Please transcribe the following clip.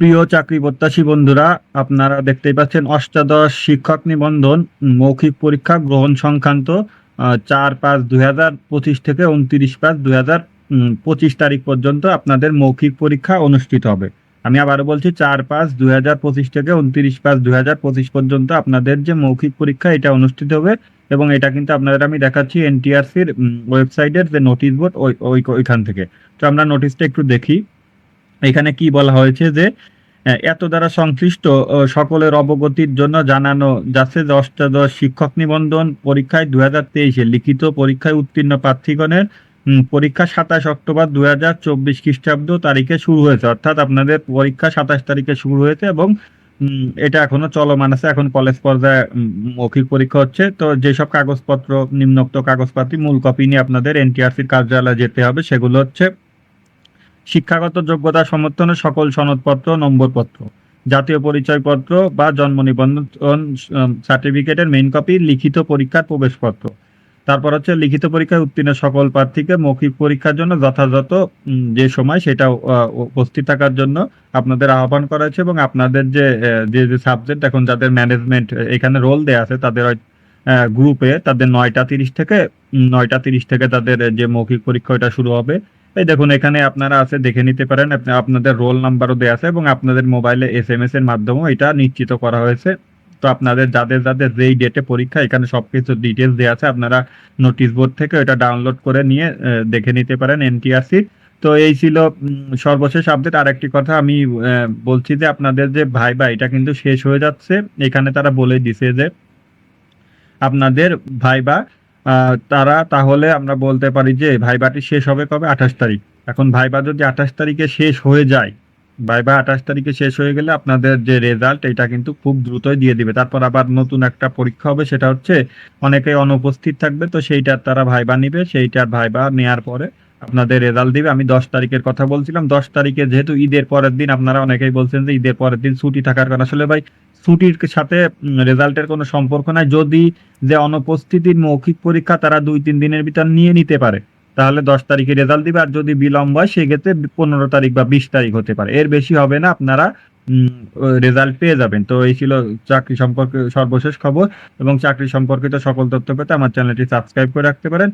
প্রিয় চাকরি প্রত্যাশী বন্ধুরা, আপনারা দেখতেই পাচ্ছেন অষ্টাদশ শিক্ষক নিবন্ধন, মৌখিক পরীক্ষা গ্রহণ সংক্রান্ত চার পাঁচ দুই হাজার পঁচিশ থেকে উনত্রিশ পাঁচ দুই হাজার পঁচিশ তারিখ পর্যন্ত আপনাদের মৌখিক পরীক্ষা অনুষ্ঠিত হবে। আমি আবারও বলছি, চার পাঁচ দুই হাজার পঁচিশ থেকে উনত্রিশ পাঁচ দুই হাজার পঁচিশ পর্যন্ত আপনাদের যে মৌখিক পরীক্ষা, এটা অনুষ্ঠিত হবে এবং এটা কিন্তু আপনাদের আমি দেখাচ্ছি এনটিআরসির ওয়েবসাইটের যে নোটিশ বোর্ড ওই ওই, ওইখান থেকে। তো আমরা নোটিশটা একটু দেখি। এখানে কি বলা হয়েছে যে এত দ্বারা সংশ্লিষ্ট সকলের অবগতির জন্য জানানো যাচ্ছে যে অষ্টাদশ শিক্ষক নিবন্ধন পরীক্ষায় দুই হাজার তেইশে লিখিত পরীক্ষায় উত্তীর্ণ প্রার্থীগণের পরীক্ষা সাতাশ অক্টোবর দুই হাজার চব্বিশ খ্রিস্টাব্দ তারিখে শুরু হয়েছে। অর্থাৎ আপনাদের পরীক্ষা সাতাশ তারিখে শুরু হয়েছে এবং এটা এখনও চলমান আছে। এখন কলেজ পর্যায়ে মৌখিক পরীক্ষা হচ্ছে। তো যেসব কাগজপত্র, নিম্নোক্ত কাগজপাতি, মূল কপি নিয়ে আপনাদের এনটিআরসির কার্যালয়ে যেতে হবে, সেগুলো হচ্ছে শিক্ষাগত যোগ্যতা সমর্থনের সকল সনদপত্র, নম্বরপত্র, জাতীয় পরিচয়পত্র বা জন্ম নিবন্ধন সার্টিফিকেটের মেইন কপি লিখিত পরীক্ষার প্রবেশপত্র। তারপর হচ্ছে লিখিত পরীক্ষায় উত্তীর্ণ সকল প্রার্থীকে মৌখিক পরীক্ষার জন্য যথাযথ যে সময় সেটা উপস্থিত থাকার জন্য আপনাদের আহ্বান করা হয়েছে এবং আপনাদের যে যে যে সাবজেক্ট এখন যাদের ম্যানেজমেন্ট এখানে রোল দেয়া আছে তাদের গ্রুপে তাদের নয়টা তিরিশ থেকে নয়টা তিরিশ থেকে তাদের যে মৌখিক পরীক্ষা ওটা শুরু হবে। এই দেখুন, এখানে আপনারা আছে, দেখে নিতে পারেন। আপনি আপনাদের রোল নাম্বারও দেওয়া আছে এবং আপনাদের মোবাইলে এস এম এস এর মাধ্যমেও এটা নিশ্চিত করা হয়েছে। তো আপনাদের যাদের যাদের যেই ডেটে পরীক্ষা, এখানে সবকিছু ডিটেলস দেওয়া আছে। আপনারা নোটিশ বোর্ড থেকে এটা ডাউনলোড করে নিয়ে দেখে নিতে পারেন এনটিআরসি তো এই ছিল সর্বশেষ আপডেট আরেকটি কথা আমি বলছি যে আপনাদের যে ভাইবা এটা কিন্তু শেষ হয়ে যাচ্ছে। এখানে তারা বলে দিছে যে আপনাদের ভাইবা তারা তাহলে আমরা বলতে পারি যে ভাইবাটি শেষ হবে কবে? আঠাশ তারিখ। এখন ভাইবা যদি আঠাশ তারিখে শেষ হয়ে যায়, ভাইবা আঠাশ তারিখে শেষ হয়ে গেলে আপনাদের যে রেজাল্ট এটা কিন্তু খুব দ্রুতই দিয়ে দিবে। তারপর আবার নতুন একটা পরীক্ষা হবে, সেটা হচ্ছে অনেকে অনুপস্থিত থাকবে, তো সেইটার তারা ভাইবা নিবে, সেইটার ভাইবা নেয়ার পরে আপনাদের রেজাল্ট দিবে। আমি দশ তারিখের কথা বলছিলাম। দশ তারিখে যেহেতু ঈদের পরের দিন, আপনারা অনেকেই বলছেন যে ঈদের পরের দিন ছুটি থাকার কারণে আসলে ভাই, ছুটির সাথে রেজাল্টের কোনো সম্পর্ক নাই। যদি যে অনুপস্থিতির মৌখিক পরীক্ষা তারা দুই, তিন দিনের ভিতর নিয়ে নিতে পারে, তাহলে দশ তারিখে রেজাল্ট দিবে। আর যদি বিলম্ব হয়, সেক্ষেত্রে পনেরো তারিখ বা বিশ তারিখ হতে পারে। এর বেশি হবে না, আপনারা রেজাল্ট পেয়ে যাবেন। তো এই ছিল চাকরি সম্পর্কে সর্বশেষ খবর। এবং চাকরি সম্পর্কিত সকল তথ্য পেতে আমার চ্যানেলটি সাবস্ক্রাইব করে রাখতে পারেন।